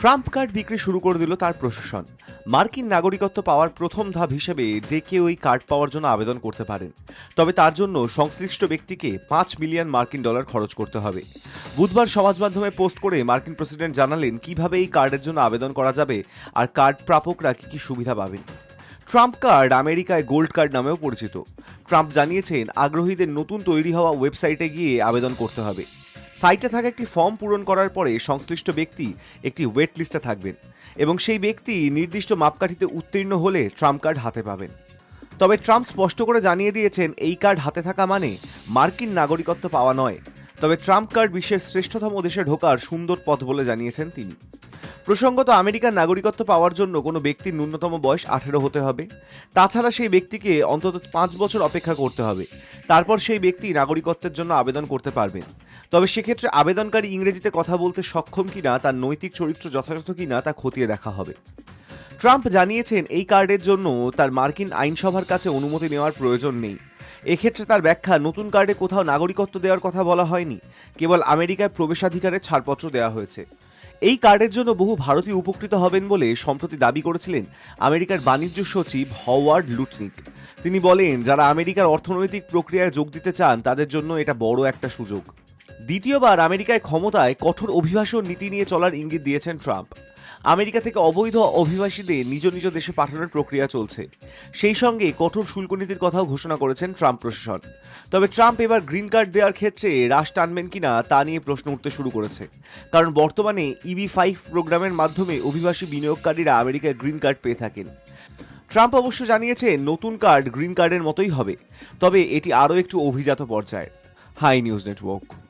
Trump card বিক্রি শুরু করে দিল তার প্রশাসন। মার্কিন নাগরিকত্ব পাওয়ার প্রথম ধাপ হিসেবে যে কেউ এই কার্ড পাওয়ার জন্য আবেদন করতে পারেন। তবে তার জন্য সংশ্লিষ্ট ব্যক্তিকে পাঁচ মিলিয়ন মার্কিন ডলার খরচ করতে হবে। বুধবার সমাজ মাধ্যমে পোস্ট করে মার্কিন প্রেসিডেন্ট জানালেন, কীভাবে এই কার্ডের জন্য আবেদন করা যাবে আর কার্ড প্রাপকরা কি কি সুবিধা পাবেন? ট্রাম্প কার্ড আমেরিকায় গোল্ড কার্ড নামেও পরিচিত। ট্রাম্প জানিয়েছেন, আগ্রহীদের নতুন তৈরি হওয়া ওয়েবসাইটে গিয়ে আবেদন করতে হবে। সাইটে থাকা একটি ফর্ম পূরণ করার পরে সংশ্লিষ্ট ব্যক্তি একটি ওয়েট লিস্টে থাকবেন এবং সেই ব্যক্তি নির্দিষ্ট মাপকাঠিতে উত্তীর্ণ হলে ট্রাম্প কার্ড হাতে পাবেন। তবে ট্রাম্প স্পষ্ট করে জানিয়ে দিয়েছেন, এই কার্ড হাতে থাকা মানে মার্কিন নাগরিকত্ব পাওয়া নয়। তবে ট্রাম্প কার্ড বিশ্বের শ্রেষ্ঠতম দেশে ঢোকার সুন্দর পথ বলে জানিয়েছেন তিনি। প্রসঙ্গত আমেরিকার নাগরিকত্ব পাওয়ার জন্য কোনো ব্যক্তির ন্যূনতম বয়স আঠেরো হতে হবে। তাছাড়া সেই ব্যক্তিকে অন্তত পাঁচ বছর অপেক্ষা করতে হবে। তারপর সেই ব্যক্তি নাগরিকত্বের জন্য আবেদন করতে পারবেন। তবে সেক্ষেত্রে আবেদনকারী ইংরেজিতে কথা বলতে সক্ষম কিনা, তার নৈতিক চরিত্র যথাযথ কিনা, তা খতিয়ে দেখা হবে। ট্রাম্প জানিয়েছেন, এই কার্ডের জন্য তার মার্কিন আইনসভার কাছে অনুমতি নেওয়ার প্রয়োজন নেই। এক্ষেত্রে তার ব্যাখ্যা, নতুন কার্ডে কোথাও নাগরিকত্ব দেওয়ার কথা বলা হয়নি। কেবল আমেরিকায় প্রবেশাধিকারের ছাড়পত্র দেওয়া হয়েছে। এই কার্ডের জন্য বহু ভারতীয় উপকৃত হবেন বলে সম্প্রতি দাবি করেছিলেন আমেরিকার বাণিজ্য সচিব হওয়ার্ড লুটনিক। তিনি বলেন, যারা আমেরিকার অর্থনৈতিক প্রক্রিয়ায় যোগ দিতে চান, তাদের জন্য এটা বড় একটা সুযোগ। দ্বিতীয়বার আমেরিকায় ক্ষমতায় কঠোর অভিবাসন নীতি নিয়ে চলার ইঙ্গিত দিয়েছেন ট্রাম্প। আমেরিকা থেকে অবৈধ অভিবাসীদের নিজ নিজ দেশে পাঠানোর প্রক্রিয়া চলছে। সেই সঙ্গে কঠোর শুল্ক নীতির কথাও ঘোষণা করেছেন ট্রাম্প প্রশাসন। তবে ট্রাম্প এবার গ্রিন কার্ড দেওয়ার ক্ষেত্রে হ্রাস টানবেন কিনা তা নিয়ে প্রশ্ন উঠতে শুরু করেছে। কারণ বর্তমানে ইবি ফাইভ প্রোগ্রামের মাধ্যমে অভিবাসী বিনিয়োগকারীরা আমেরিকায় গ্রিন কার্ড পেয়ে থাকেন। ট্রাম্প অবশ্য জানিয়েছে, নতুন কার্ড গ্রিন কার্ডের মতোই হবে। তবে এটি আরও একটু অভিজাত পর্যায়ে হাই নিউজ নেটওয়ার্ক।